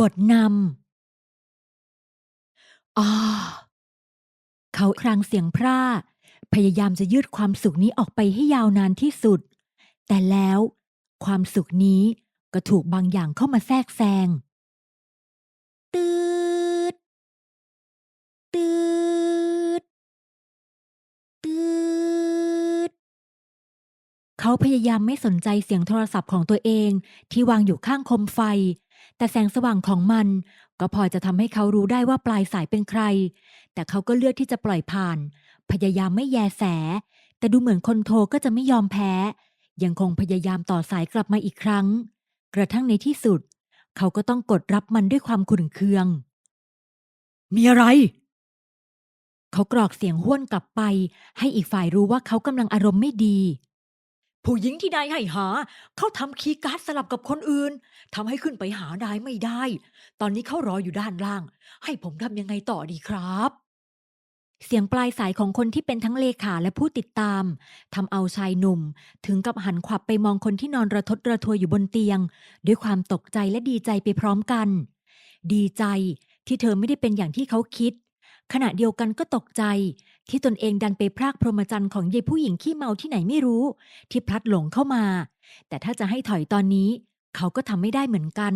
บทนำอ่าเขาครางเสียงพร่าพยายามจะยืดความสุขนี้ออกไปให้ยาวนานที่สุด แต่แล้ว ความสุขนี้ก็ถูกบางอย่างเข้ามาแทรกแซงตืดตืดตืดเขาพยายามไม่สนใจเสียงโทรศัพท์ของตัวเองที่วางอยู่ข้างโคมไฟ แต่แสงสว่างของมัน ก็พอจะทำให้เขารู้ได้ว่าปลายสายเป็นใคร แต่เขาก็เลือกที่จะปล่อยผ่าน พยายามไม่แยแส แต่ดูเหมือนคนโทรก็จะไม่ยอมแพ้ ยังคงพยายามต่อสายกลับมาอีกครั้ง กระทั่งในที่สุด เขาก็ต้องกดรับมันด้วยความขุ่นเคือง มีอะไร เขากรอกเสียงห้วนกลับไป ให้อีกฝ่ายรู้ว่าเขากำลังอารมณ์ไม่ดี ผู้หญิงที่นายให้หา เขาทำคีย์การ์ดสลับกับคนอื่นทำให้ขึ้นไปหานายไม่ได้ ตอนนี้เขารออยู่ด้านล่าง ให้ผมทำยังไงต่อดีครับ เสียงปลายสายของคนที่เป็นทั้งเลขาและผู้ติดตามทำเอาชายหนุ่ม ถึงกับหันขวับไปมองคนที่นอนระทดระทวยอยู่บนเตียง ด้วยความตกใจและดีใจไปพร้อมกัน ดีใจที่เธอไม่ได้เป็นอย่างที่เขาคิด ขณะเดียวกันก็ตกใจ ที่ตนเองดันไปพรากพรหมจรรย์ของยายผู้หญิงขี้เมาที่ไหนไม่รู้ ที่พลัดหลงเข้ามา แต่ถ้าจะให้ถอยตอนนี้ เขาก็ทำไม่ได้เหมือนกัน